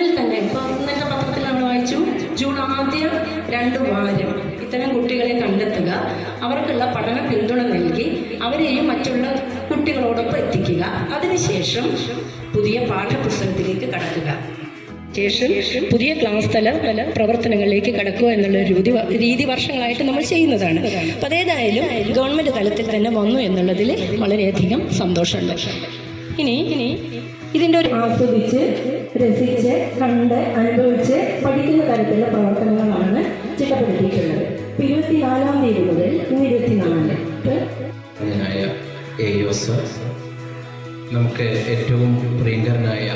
ജൂണിൽ തന്നെ ഇന്നത്തെ പത്രത്തിൽ നമ്മൾ വായിച്ചു ജൂൺ ആദ്യ രണ്ട് വാരം. ഇത്തരം കുട്ടികളെ കണ്ടെത്തുക അവർക്കുള്ള പഠന പിന്തുണ നൽകി അവരെയും മറ്റുള്ള കുട്ടികളോടൊപ്പം എത്തിക്കുക. അതിനുശേഷം പുതിയ പാഠപുസ്തകത്തിലേക്ക് കടക്കുക. ശേഷം പുതിയ ക്ലാസ് തല പല പ്രവർത്തനങ്ങളിലേക്ക് കടക്കുക എന്നുള്ള രീതി രീതി വർഷങ്ങളായിട്ട് നമ്മൾ ചെയ്യുന്നതാണ്. അപ്പം അതേതായാലും ഗവൺമെന്റ് തലത്തിൽ തന്നെ വന്നു എന്നുള്ളതിൽ വളരെയധികം സന്തോഷമുണ്ട്. ഇനി ഇനി ഇതിന്റെ ഒരു ആസ്വദിച്ച് രസിച്ച് കണ്ട് അനുഭവിച്ച് പഠിക്കുന്ന തരത്തിലുള്ള പ്രവർത്തനങ്ങളാണ് ചിട്ടപ്പെടുത്തിയിട്ടുള്ളത്. ഇരുപത്തിനാലാം തീയതി മുതൽ ഇന്ന് ഇരുപത്തിനാല് നമുക്ക് ഏറ്റവും പ്രിയങ്കരനായ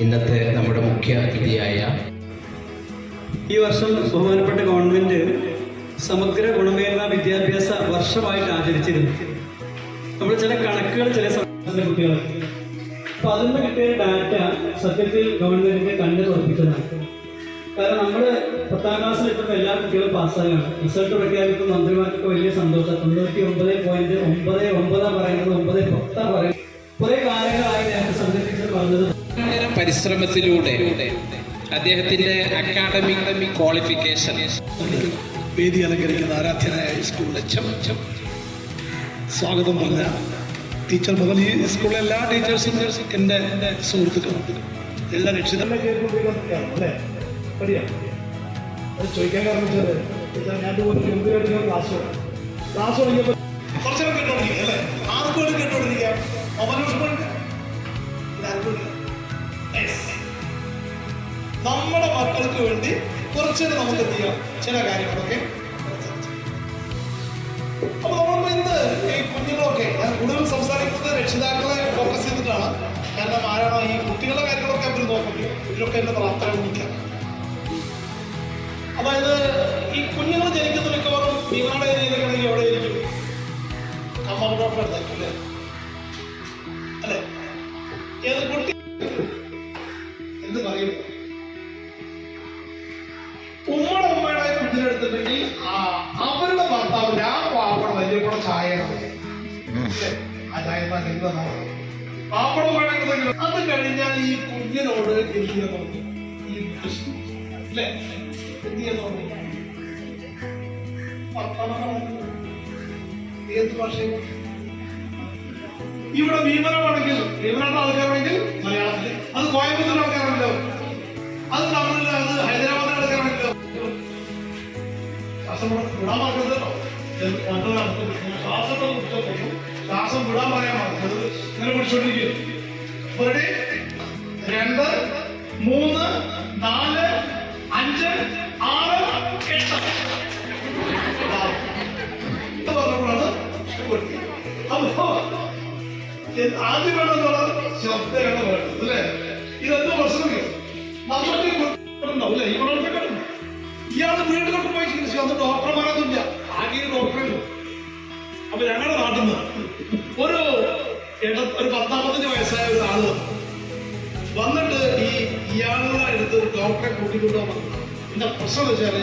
ഇന്നത്തെ നമ്മുടെ മുഖ്യ അതിഥിയായ ഈ വർഷം ബഹുമാനപ്പെട്ട ഗവൺമെന്റ് സമഗ്ര ഗുണമേന്മ വിദ്യാഭ്യാസ വർഷമായിട്ട് ആചരിച്ചിരുന്നു. നമ്മൾ ചില കണക്കുകൾ ചില കുട്ടികൾ അപ്പൊ അതിൽ കിട്ടിയ ഡാറ്റ സത്യത്തിൽ ഗവൺമെന്റിന്റെ കണ്ണ് തുറപ്പിച്ചതാണ് കാരണം നമ്മൾ പത്താം ക്ലാസ്സിൽ എത്തുന്ന എല്ലാ കുട്ടികളും പാസ്സാകാണ് റിസൾട്ട് പ്രഖ്യാപിക്കുന്ന മന്ത്രിമാർക്ക് വലിയ സന്തോഷം. തൊണ്ണൂറ്റി ഒമ്പത് പോയിന്റ് ഒമ്പത് ഒമ്പതാ പറയുന്നത് ഒമ്പത് പത്താ പറയുന്നത്. കുറെ കാലങ്ങളായി പറഞ്ഞത്. പരിശ്രമത്തിലൂടെ അദ്ദേഹത്തിന്റെ അക്കാഡമിക് ക്വാളിഫിക്കേഷൻ വേദി അലങ്കരിക്കുന്ന ആരാധ്യനായ സ്കൂളിലെ സ്വാഗതം പറഞ്ഞ ടീച്ചർ മുതൽ ഈ സ്കൂളിലെ എല്ലാ ടീച്ചേഴ്സും എന്റെ സുഹൃത്തുക്കളുണ്ട് എല്ലാ രക്ഷിതാക്കളെ കുറച്ചൊക്കെ കേട്ടോണ്ടിരിക്കുക അല്ലേ? നമ്മുടെ മക്കൾക്ക് വേണ്ടി കുറച്ചൊക്കെ നമുക്ക് എന്ത് ചെയ്യാം? ചില കാര്യങ്ങളൊക്കെ നോക്കുന്നത് ഇതിലൊക്കെ എന്റെ വിളിക്കാം അതായത് ഈ കുഞ്ഞുങ്ങൾ ജനിക്കുന്ന മിക്കവാറും നിങ്ങളുടെ ഏരിയകളിൽ എവിടെ ഇരിക്കും? കമ്മൽ ഡോക്ടറെ അടുത്തായിരിക്കും അല്ലേ? അല്ലേ ഏത് കുട്ടി എന്ത് പറയും? ഉമ്മയുടെ ഉമ്മയുടെ കുഞ്ഞിനെ എടുത്തിട്ടുണ്ടെങ്കിൽ ആ അവരുടെ ഭർത്താവിന്റെ ആ പാപ്പടം വലിയ കൂടെ ചായയാണ് ആ ചായ എന്താ. പാപ്പടം അത് കഴിഞ്ഞാൽ ഈ കുഞ്ഞിനോട് ചെയ്യാൻ തോന്നി ഈ അല്ലേ? ചെയ്യാൻ തോന്നി. ഏത് ഭാഷയും ഇവിടെ ഭീമനമാണെങ്കിൽ ഭീമനാട്ട ആൾക്കാരാണെങ്കിൽ മലയാളത്തിൽ അത് കോയമ്പത്തൂർ ആൾക്കാരാണല്ലോ. അത് തമിഴിൽ അത് ഹൈദരാബാദിൽ ആൾക്കാരാണല്ലോ. കാസർഗോഡ് വിടാൻ കണ്ടു നടത്തും ശ്വാസത്തെ കുറിച്ചു ശ്വാസം വിടാൻ പറയാൻ പറഞ്ഞത് ഇങ്ങനെ പിടിച്ചോണ്ടിരിക്കും രണ്ട് മൂന്ന് നാല് അഞ്ച് ആറ് എട്ട്. പറഞ്ഞപ്പോഴാണ് ആദ്യം വേണമെന്നുള്ള ശ്രദ്ധയാണ് വേണ്ടത് അല്ലേ? ഇതെന്തോ പ്രശ്നം നമുക്ക് ഉണ്ടാവും അല്ലേ? കിട്ടും ഇയാൾ വീട്ടിലൊക്കെ പോയി ചികിത്സിക്കും അന്ന് ഡോക്ടർമാരൊന്നുമില്ല ആകെ ഡോക്ടറേ അപ്പൊ ഞങ്ങളുടെ നാട്ടിൽ നിന്ന് ഒരു പത്താമത്തഞ്ച് വയസ്സായ ഒരു ആൾ വന്നിട്ട് ഈ ഇയാളുടെ അടുത്ത് ഒരു ഡോക്ടറെ കൂട്ടിക്കൊണ്ടുപോകാൻ വന്നു. പിന്നെ പ്രശ്നം എന്ന് വെച്ചാൽ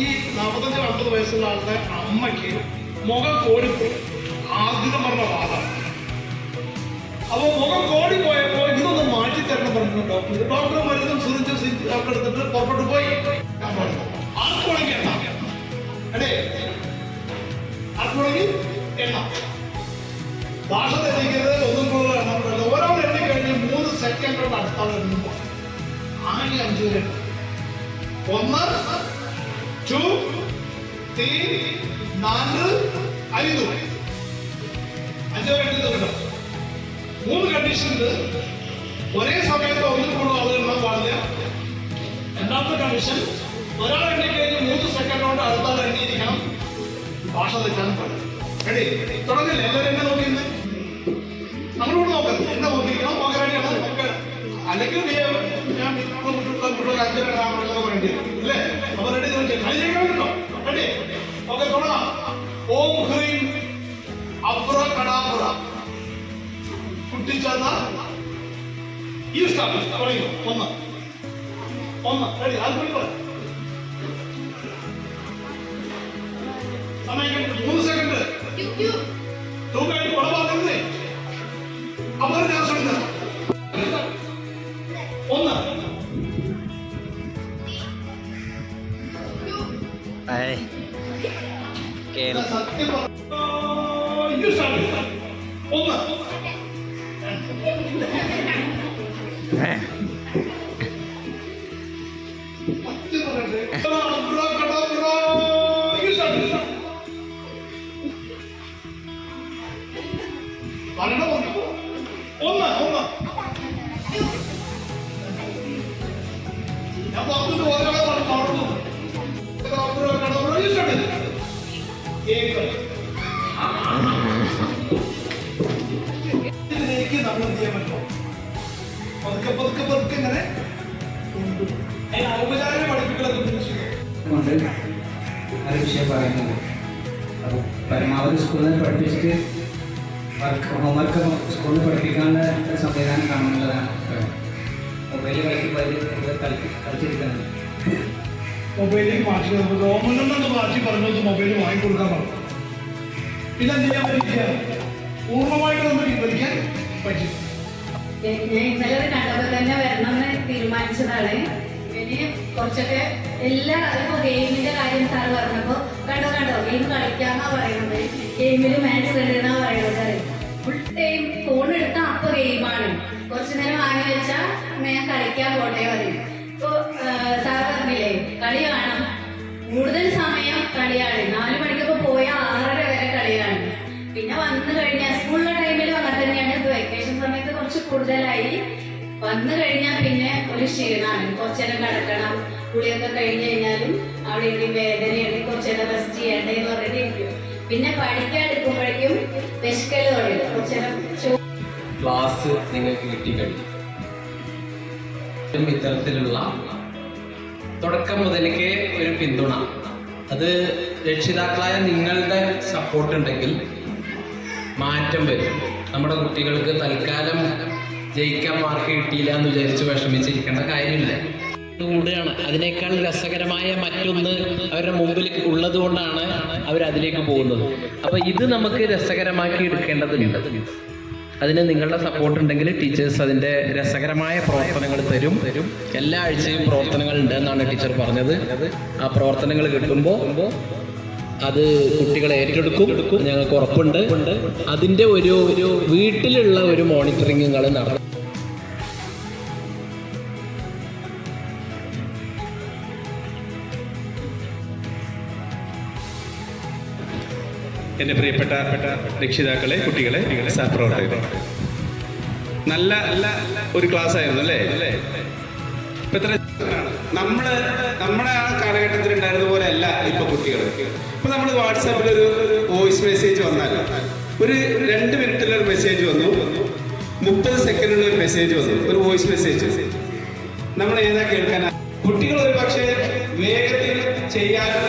ഈ നാൽപ്പത്തഞ്ച് അമ്പത് വയസ്സുള്ള ആളുടെ അമ്മയ്ക്ക് മുഖം കോടിപ്പോ ആദ്യം പറഞ്ഞ വാദം. അപ്പൊ മുഖം കോടി പോയപ്പോ ഇതൊന്ന് മാറ്റി തരണം പറഞ്ഞു ഡോക്ടർ. ഡോക്ടർ മരുന്നും സുരിച്ചും ഒക്കെ എടുത്തിട്ട് പുറപ്പെട്ടു പോയി. ആർക്കുണങ്ങി എണ്ണ? അടേ ആർക്കുണങ്ങി എണ്ണ? ഭാഷ ആകെ അഞ്ചു വരെ ഒന്ന് ടു ത്രീ നാല് ಐದು അഞ്ചോ എണ്ണുന്നുണ്ടോ മൂന്ന് കണ്ടീഷനുണ്ട് ഒരേ സമയത്ത് ഒന്നിൽ കൂടുതൽ ആളുകളാണ് പാടില്ല. രണ്ടാമത്തെ കണ്ടീഷൻ ഒരാൾ എണ്ണി കഴിഞ്ഞ് മൂന്ന് സെക്കൻഡ് കൊണ്ട് അടുത്ത ആൾ എണ്ണിയിരിക്കണം ഭാഷ തെറ്റാൻ പാടില്ല. റെഡി തുടങ്ങില്ല? എല്ലാവരും എന്നെ നോക്കിയിരുന്നേ? നമ്മളോട് നോക്കാം. എന്നെ നോക്കിയിരിക്കണം. കുട്ടിച്ചെന്ന ഈ സ്ഥാപനം തുടങ്ങി ഒന്ന് ഒന്ന് റെഡി അത് കൂടി പറ സമയം കഴിഞ്ഞു. മൂന്ന് സെക്കൻഡ് തൂക്കായിട്ട് കുളമാക്കുന്നേ അപ്പോൾ ഞാൻ ശ്രമിക്കാം ഒന്ന് ഞാൻ പറഞ്ഞിട്ട് ഒരാളെ. കേക്ക് ഇതിലേക്ക് നമ്മൾ എന്ത് ചെയ്യാൻ പറ്റുമോ പതുക്കെ പതുക്കെ പതുക്കെ ഇങ്ങനെ. അതിന് ഔപചാരിക പഠിപ്പിക്കലൊക്കെ ഒരു വിഷയം പറയുന്നത്. അപ്പോൾ പരമാവധി സ്കൂളിൽ പഠിപ്പിച്ചിട്ട് വർക്ക് ഹോംവർക്ക് സ്കൂളിൽ പഠിപ്പിക്കാനുള്ള സംവിധാനം കാണുന്നതാണ് കളിച്ചിരിക്കുന്നത്. മൊബൈലിലേക്ക് മാറ്റി മാറ്റി പറഞ്ഞത് മൊബൈൽ വാങ്ങിക്കൊടുക്കാൻ പറഞ്ഞു. പിന്നെ എന്ത് ചെയ്യാൻ പറ്റില്ല പൂർണമായിട്ട് നമുക്ക് പഠിക്കാൻ പറ്റും. ഞാൻ ഇന്നലെ കണ്ടപ്പോൾ തന്നെ വരണമെന്ന് തീരുമാനിച്ചതാണ്. ഇനി കുറച്ചൊക്കെ എല്ലാ ഇപ്പൊ ഗെയിമിന്റെ കാര്യം സാർ കണ്ടോ കണ്ടോ ഗെയിം കളിക്കാന്നാ പറയുന്നത്. ഗെയിമിൽ പറയുന്നത്. ഫുൾ ടൈം ഫോൺ എടുത്താൽ ഗെയിമാണ്. കുറച്ചു നേരം വാങ്ങി വെച്ചാൽ ഞാൻ കളിക്കാൻ പോട്ടെ പറയും. ഇപ്പൊ സാർ പറഞ്ഞില്ലേ കളി കാണാം. കൂടുതൽ സമയം കളിയാണ്. നാലു മണിക്കൊക്കെ പോയാൽ ആറര വരെ കളിയാണ്. പിന്നെ വന്നു കഴിഞ്ഞ സ്കൂളിലെ ടൈമിൽ അങ്ങനെ തന്നെയാണ്. ഇപ്പൊ വെക്കേഷൻ സമയത്ത് കുറച്ച് കൂടുതലായി. വന്നു കഴിഞ്ഞാൽ പിന്നെ ഒരു ക്ഷീണമാണ് കുറച്ചേരം കിടക്കണം. കുളിയൊക്കെ കഴിഞ്ഞ് കഴിഞ്ഞാലും അവിടെ ഇവിടെ വേദനയുണ്ട് കുറച്ചേരം റെസ്റ്റ് ചെയ്യണ്ടേ എന്ന് പറഞ്ഞിട്ട് പിന്നെ പഠിക്കാൻ എടുക്കുമ്പോഴേക്കും വിശക്കൽ തുടങ്ങി കുറച്ചേരം ക്ലാസ് നിങ്ങൾക്ക് കിട്ടിക്കഴിഞ്ഞു ഇത്തരത്തിലുള്ള തുടക്കം മുതലേക്ക് ഒരു പിന്തുണ. അത് രക്ഷിതാക്കളായ നിങ്ങളുടെ സപ്പോർട്ട് ഉണ്ടെങ്കിൽ മാറ്റം വരും. നമ്മുടെ കുട്ടികൾക്ക് തൽക്കാലം ജയിക്കാൻ മാർക്ക് കിട്ടിയില്ല എന്ന് വിചാരിച്ച് വിഷമിച്ചിരിക്കേണ്ട കാര്യമില്ല. കൂടുകയാണ് അതിനേക്കാൾ രസകരമായ മറ്റൊന്ന് അവരുടെ മുമ്പിൽ ഉള്ളത് കൊണ്ടാണ് അവർ അതിലേക്ക് പോകുന്നത്. അപ്പൊ ഇത് നമുക്ക് രസകരമാക്കി എടുക്കേണ്ടതുണ്ട്. അതിന് നിങ്ങളുടെ സപ്പോർട്ട് ഉണ്ടെങ്കിൽ ടീച്ചേഴ്സ് അതിന്റെ രസകരമായ പ്രവർത്തനങ്ങൾ തരും. തരും എല്ലാ ആഴ്ചയും പ്രവർത്തനങ്ങൾ ഉണ്ട് എന്നാണ് ടീച്ചർ പറഞ്ഞത്. ആ പ്രവർത്തനങ്ങൾ കിട്ടുമ്പോൾ അത് കുട്ടികളെ ഏറ്റെടുക്കും. ഞങ്ങൾക്ക് ഉറപ്പുണ്ട്. അതിന്റെ ഒരു വീട്ടിലുള്ള ഒരു മോണിറ്ററിംഗ് നിങ്ങൾ നടത്തും. എന്റെ പ്രിയപ്പെട്ട രക്ഷിതാക്കളെ കുട്ടികളെ സഹപ്രവർത്തകരെ. നല്ല ഒരു ക്ലാസ് ആയിരുന്നു അല്ലേ? ഇപ്പൊ ഇത്ര നമ്മൾ നമ്മുടെ ആ കാലഘട്ടത്തിൽ ഉണ്ടായിരുന്ന പോലെ അല്ല ഇപ്പൊ കുട്ടികൾ. ഇപ്പൊ നമ്മൾ വാട്സാപ്പിൽ ഒരു വോയിസ് മെസ്സേജ് വന്നാൽ ഒരു രണ്ട് മിനിറ്റിൽ ഒരു മെസ്സേജ് വന്നു. മുപ്പത് സെക്കൻഡിൽ ഒരു മെസ്സേജ് വന്നു. ഒരു വോയിസ് മെസ്സേജ് നമ്മൾ ഏതാ കേൾക്കാനാ? കുട്ടികൾ ഒരു പക്ഷേ വേഗത്തിൽ അതിൽ